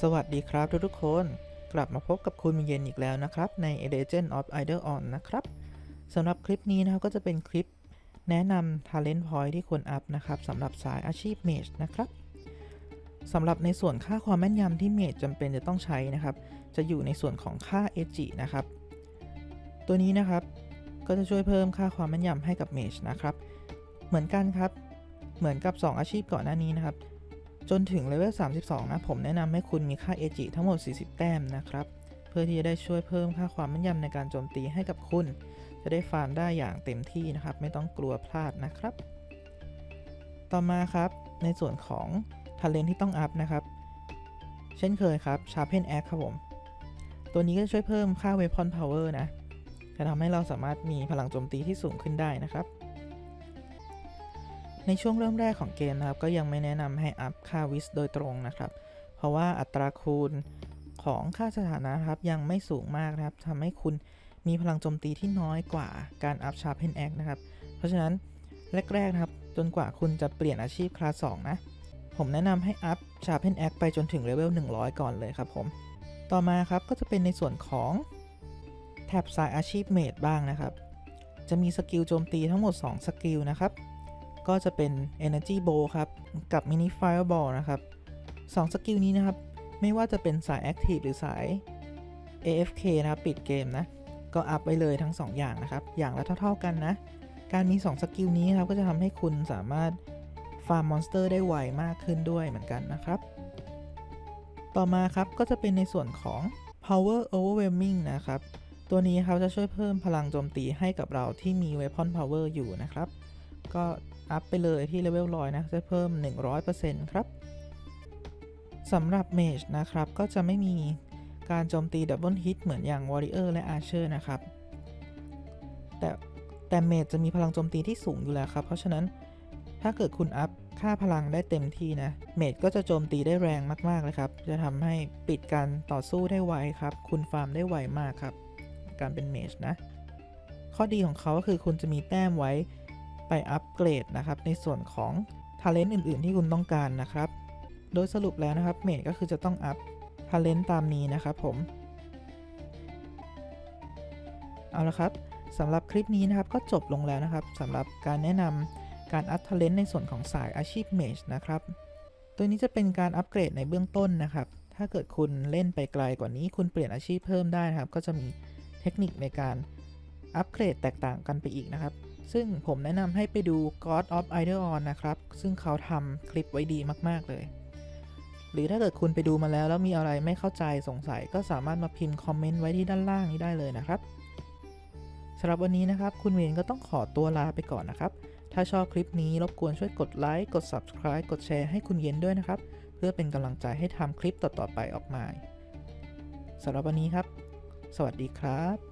สวัสดีครับทุกๆคน กลับมาพบกับคุณมิเย็นอีกแล้วนะครับ ใน A Legend of Idol On นะครับสำหรับคลิปนี้นะครับก็จะเป็นคลิปแนะนำ Talent Point ที่ควรอัพนะครับสำหรับสายอาชีพเมจนะครับสำหรับในส่วนค่าความแม่นยำที่เมจจำเป็นจะต้องใช้นะครับ จะอยู่ในส่วนของค่า AG นะครับ ตัวนี้นะครับก็จะช่วยเพิ่มค่าความแม่นยำให้กับเมจนะครับ เหมือนกันครับ เหมือนกับ 2 อาชีพก่อนหน้านี้นะครับ จนถึงเลเวล 32 นะ ผมแนะนำให้คุณมีค่า AG ทั้งหมด 40 แต้มนะครับ เพื่อที่จะได้ช่วยเพิ่มค่าความแม่นยำในการโจมตีให้กับคุณ จะได้ฟาร์มได้อย่างเต็มที่นะครับ ไม่ต้องกลัวพลาดนะครับ ต่อมาครับ ในส่วนของท ALENT ที่ต้องอัพนะครับ เช่นเคยครับ Sharpen Axe ครับผม ตัวนี้ก็จะช่วยเพิ่มค่า Weapon Power นะจะทำให้เราสามารถมีพลังโจมตีที่สูงขึ้นได้นะครับ ในช่วงเริ่มแรกของเกมนะครับ ก็ยังไม่แนะนำให้อัพค่าวิสโดยตรงนะครับ เพราะว่าอัตราคูณของค่าสถานะครับ ยังไม่สูงมากนะครับทำให้คุณมีพลังโจมตีที่น้อยกว่าการอัพชาร์เพนแอคนะครับ เพราะฉะนั้นแรกๆนะครับ จนกว่าคุณจะเปลี่ยนอาชีพคลาส2นะ ผมแนะนำให้อัพชาร์เพนแอคไปจนถึงเลเวล100 ก่อนเลยครับผม ต่อมาครับก็จะเป็นในส่วนของแท็บสายอาชีพเมดบ้างนะครับ จะมีสกิลโจมตีทั้งหมด 2 สกิลนะครับ ก็จะเป็น Energy Bow ครับ กับ Mini Fireball นะครับ2สกิลนี้นะครับ ไม่ว่าจะเป็นสาย Active หรือสาย AFK นะครับ ปิดเกมนะ ก็อัพไปเลยทั้ง 2 อย่างนะครับ อย่างละเท่า ๆกันนะ การมี 2 สกิลนี้ครับ ก็จะทำให้คุณสามารถฟาร์มมอนสเตอร์ได้ไวมากขึ้นด้วยเหมือนกันนะครับ ต่อมาครับก็จะเป็นในส่วนของ Power Overwhelming นะครับ ตัวนี้เขาจะช่วยเพิ่มพลังโจมตีให้กับเราที่มี Weapon Power อยู่นะครับ ก็อัพไปเลยที่เลเวลร้อยนะจะเพิ่ม 100%ครับสำหรับ Mage นะครับ ก็จะไม่มีการโจมตีดับเบิลฮิตเหมือนอย่าง Warrior และ Archer นะครับ แต่แต่ Mage จะมีพลังโจมตีที่สูงอยู่แล้วครับ เพราะฉะนั้นถ้าเกิดคุณอัพค่าพลังได้เต็มที่นะ Mage ก็จะโจมตีได้แรงมากๆเลยครับ จะทำให้ปิดการต่อสู้ได้ไวครับ คุณฟาร์มได้ไวมากครับ การเป็น Mage นะ ข้อดีของเขาก็คือคุณจะมีแต้มไว้ ไปอัปเกรดนะครับในส่วนของ Talent อื่น ๆ ที่คุณต้องการนะครับ โดยสรุปแล้วนะครับเมดก็คือจะต้องอัพ Talent ตามนี้นะครับผม เอาละครับสำหรับคลิปนี้นะครับก็จบลงแล้วนะครับสำหรับการแนะนำการอัพ Talent ในส่วนของสายอาชีพเมจนะครับ ตัวนี้จะเป็นการอัปเกรดในเบื้องต้นนะครับ ถ้าเกิดคุณเล่นไปไกลกว่านี้ คุณเปลี่ยนอาชีพเพิ่มได้นะครับ ก็จะมีเทคนิคในการอัปเกรดแตกต่างกันไปอีกนะครับ ซึ่งผมแนะนำให้ไปดู God of Idol On นะครับ ซึ่งเขาทำคลิปไว้ดีมาก ๆ เลย หรือถ้าเกิดคุณไปดูมาแล้ว แล้วมีอะไรไม่เข้าใจสงสัย ก็สามารถมาพิมพ์คอมเมนต์ไว้ที่ด้านล่างนี้ได้เลยนะครับสำหรับวันนี้นะครับคุณเวนก็ต้องขอตัวลาไปก่อนนะครับ ถ้าชอบคลิปนี้รบกวนช่วยกดไลค์กด Subscribe กดแชร์ให้คุณเย็นด้วยนะครับ เพื่อเป็นกำลังใจให้ทำคลิปต่อๆไปออกมาสำหรับวันนี้ครับ สวัสดีครับ